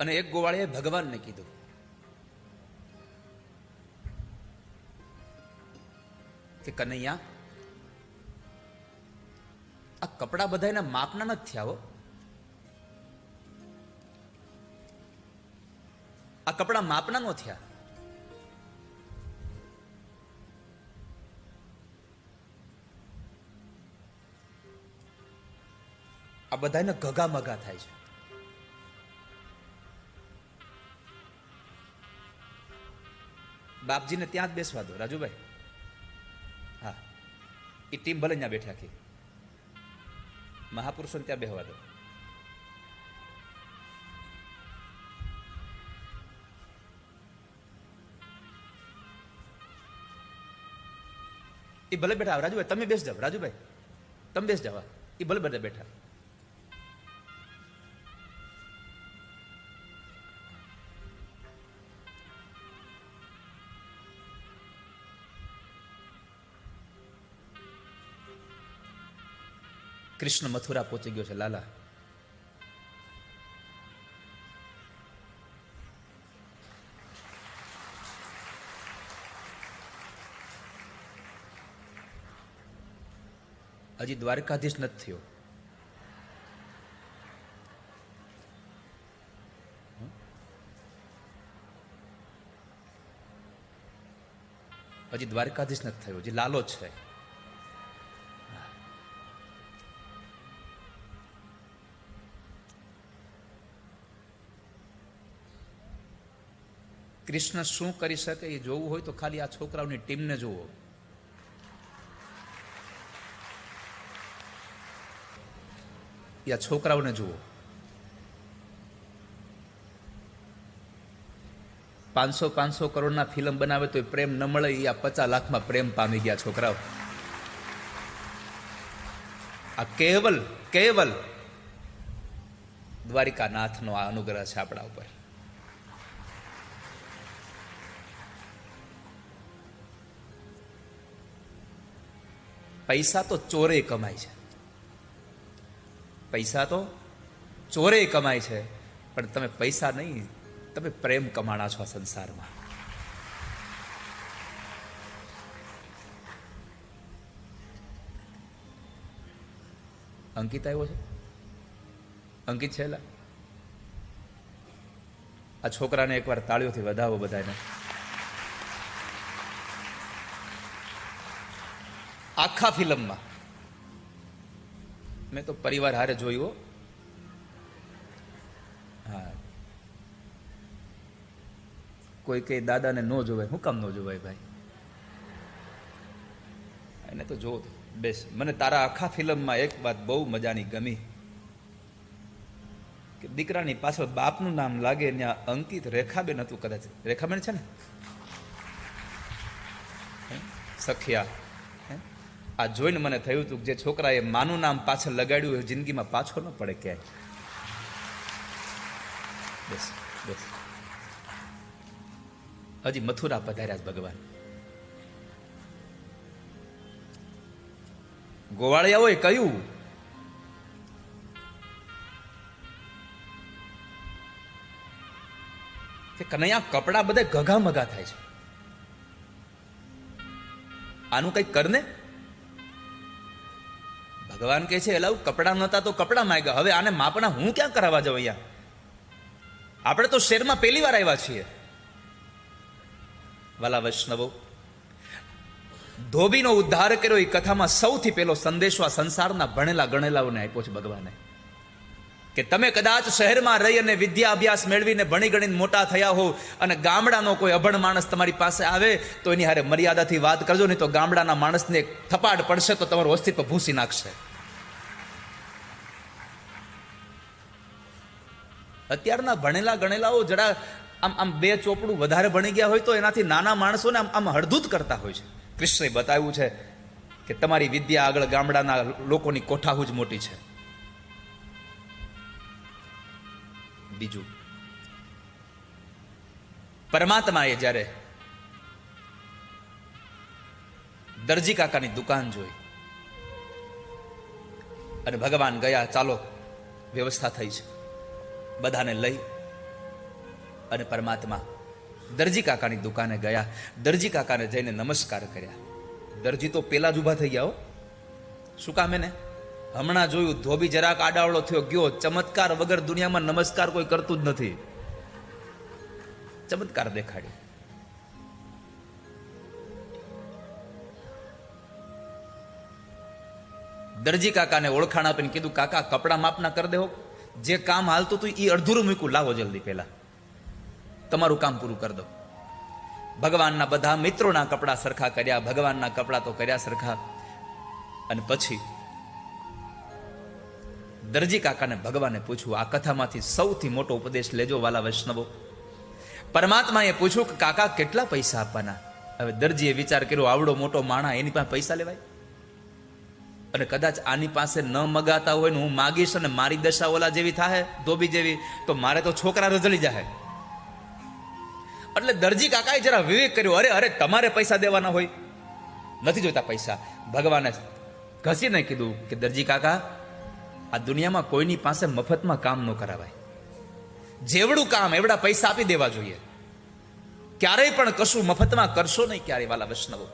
અને એક ગોવાળીએ ભગવાનને કીધું. કે કનૈયા, આ કપડા બધા એના માપના નથી થયા આ કપડા માપના નો થયા. આ બધાને ઘગા મગા થાય છે. બાપજીને ત્યાં જ બેસવા દો, રાજુભાઈ. હા. એ ટીમ ભલે ત્યાં બેઠા આખી મહાપુરુષોને ત્યાં બેહવા દો. એ ભલે બેઠા રાજુભાઈ, તમે બેસ જાઓ, રાજુભાઈ. તમે બેસ જાઓ એ ભલે બધા બેઠા. કૃષ્ણ મથુરા પહોંચી ગયો છે, લાલા. હજી દ્વારકાધીશ નથી થયો. હજી દ્વારકાધીશ નથી થયો, હજી લાલો છે. કૃષ્ણ શું કરી શકે એ જોવું હોય તો ખાલી આ છોકરાઓની ટીમને જુઓ. એ આ છોકરાઓને જુઓ. પાંચસો પાંચસો કરોડના ફિલ્મ બનાવે તો પ્રેમ ન મળે, એ આ પચાસ લાખમાં પ્રેમ પામી ગયા છોકરાઓ. આ કેવલ કેવલ દ્વારિકાનાથનો આ અનુગ્રહ છે આપણા ઉપર. પૈસા તો ચોરે કમાય છે. પૈસા તો ચોરે કમાય છે, પણ તમે પૈસા નહીં, તમે પ્રેમ કમાણા છો સંસારમાં. અંકિત આવ્યો છે? અંકિત છે આ છોકરાને એકવાર તાળીઓથી વધાવો બધાને આખા ફિલ્મમાં. મેં તો પરિવાર હારે જોયું હા. કોઈ કઈ દાદાને ન જોવાય. હું કામ ન જોવાય ભાઈ? એને તો જો બેસ. મને તારા આખા ફિલ્મમાં એક વાત બહુ મજાની ગમી. કે દીકરાની પાછળ બાપનું નામ લાગે ત્યાં અંકિત રેખાબેન હતું કદાચ. રેખાબેન છે ને? સખિયા? આ જોઈને મને થયું હતું જે છોકરાએ માનું નામ પાછળ લગાડ્યું એ જિંદગીમાં પાછો ન પડે ક્યાંય. બસ બસ. હજી મથુરા પધાર્યા ભગવાન. ગોવાળિયાઓએ કહ્યું, કે કનૈયા, કપડા બધા ઘઘા મઘા થાય છે. આનું કંઈક કરને? ભગવાન કહે છે એલાવ કપડા નહોતા તો કપડા માંગ્યા. હવે આને માપના હું ક્યાં કરાવવા જાઉં અહીંયા? આપણે તો શેરમાં પહેલી વાર આવ્યા છીએ. વાલા વૈષ્ણવો, ધોબીનો ઉદ્ધાર કર્યો એ કથામાં સૌથી પહેલો સંદેશો આ સંસારના ભણેલા ગણેલાઓને આપ્યો છે ભગવાને. કે તમે કદાચ શહેરમાં રહી અને વિદ્યા અભ્યાસ મેળવીને ભણી ગણીને મોટા થયા હો અને ગામડાનો કોઈ અભણ માણસ તમારી પાસે આવે, તો એની હારે મર્યાદાથી વાત કરજો, નહીં તો ગામડાના માણસને થપાડ પડશે, તો તમારું અસ્તિત્વ ભૂસી નાખશે. અત્યારના ભણેલા ગણેલાઓ જરા આમ આમ બે ચોપડું વધારે ભણી ગયા હોય તો એનાથી નાના માણસોને આમ આમ હળદૂત કરતા હોય છે. કૃષ્ણએ બતાવ્યું છે કે તમારી વિદ્યા આગળ ગામડાના લોકોની કોઠાહુ જ મોટી છે. બીજું. પરમાત્માએ જ્યારે દરજી કાકાની દુકાન જોઈ અને ભગવાન ગયા, ચાલો, વ્યવસ્થા થઈ છે. બધાને લઈ અને પરમાત્મા દરજી કાકાની દુકાને ગયા, દરજી કાકાને જઈને નમસ્કાર કર્યા. દરજી તો પેલા જ ઊભા થઈ ગયા હો. શું કામ એને? હમણાં જોયું, ધોબી જરાક આડાવડો થયો, ગયો. ચમત્કાર વગર દુનિયામાં નમસ્કાર કોઈ કરતું જ નથી. ચમત્કાર દેખાડ્યો. દરજી કાકાને ઓળખાણ આપીને કીધું, કાકા, કપડા માપના કરી દેવો જે કામ હાલતું હતું એ અડધુરું મૂક્યું. લાવો જલ્દી પહેલા. તમારું કામ પૂરું કરી દો. ભગવાનના બધા મિત્રોના કપડા સરખા કર્યા, ભગવાનના કપડા તો કર્યા સરખા. અને પછી દરજી કાકાને ભગવાને પૂછ્યું, આ કથામાંથી સૌથી મોટો ઉપદેશ લેજો વાલા વૈષ્ણવો. પરમાત્માએ પૂછ્યું કે કાકા, કેટલા પૈસા આપવાના? હવે દરજીએ વિચાર કર્યો, આવડો મોટો માણા, એની પાસે પૈસા લેવાય? અને કદાચ આની પાસે ન મગાતા હોય ને હું માગીશ અને મારી દશા ઓલા જેવી થાય ધોબી જેવી, તો મારે તો છોકરા રજળી જાય એટલે દરજી કાકાએ જરા વિવેક કર્યો, અરે અરે, તમારે પૈસા દેવાના હોય. નથી જોઈતા પૈસા. ભગવાને ઘસીને કીધું કે, દરજી કાકા, આ દુનિયામાં કોઈની પાસે મફતમાં કામ ન કરાવાય. જેવડું કામ એવડા પૈસા આપી દેવા જોઈએ. ક્યારેય પણ કશું મફતમાં કરશો નહીં, ક્યારેય વાલા વૈષ્ણવો.